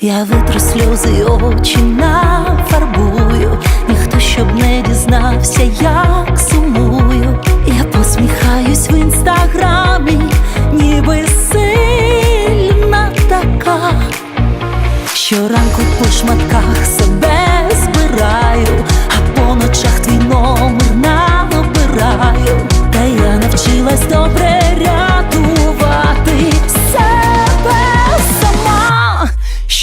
Я витру сльози й очі нафарбую, ніхто щоб не дізнався, як сумую. Я посміхаюсь в інстаграмі, ніби сильна така. Щоранку по шматках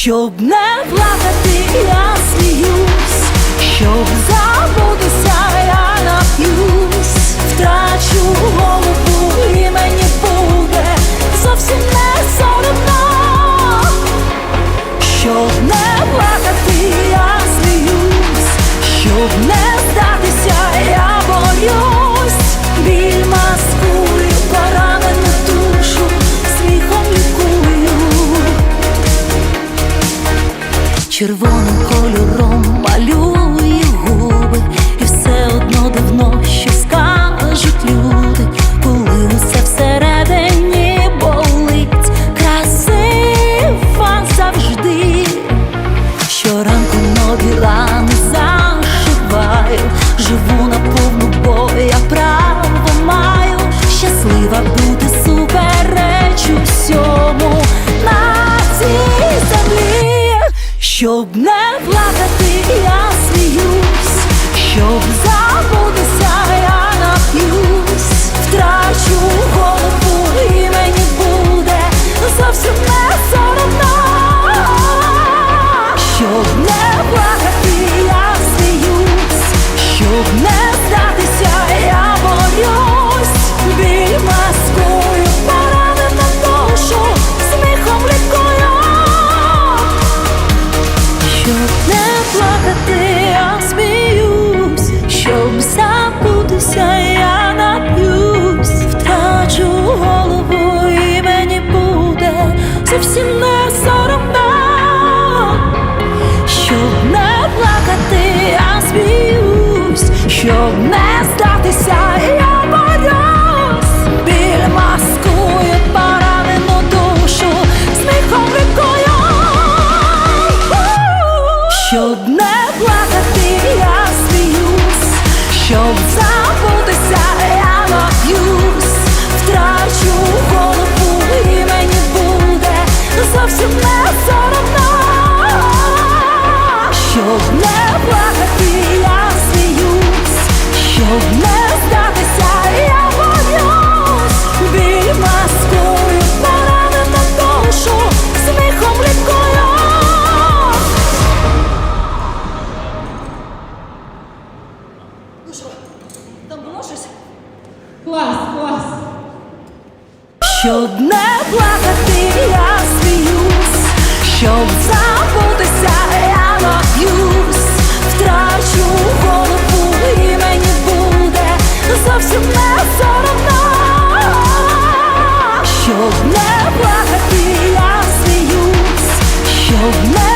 щоб не плакати, я сміюсь, щоб забутися, я нап'юсь, втрачу голову і мені буде зовсім не соромно. Щоб не плакати, я сміюсь, щоб не червоним кольором малюю щоб не плакати, я сміюсь, щоб забутися, я щоб не здатися, я борюсь, біль маскує поранену душу, сміхом лікую. Щоб не плакати, я сміюсь, щоб забутися, я нап'юсь, втрачу голову і мені буде зовсім не соромно. Щоб не щоб здатися, я боюсь, біль маскую, поранену душу, сміхом лікую. Ну? Клас, клас. Щоб плакати, я зовсім не соромно. Щоб не плакати, я сміюсь, щоб не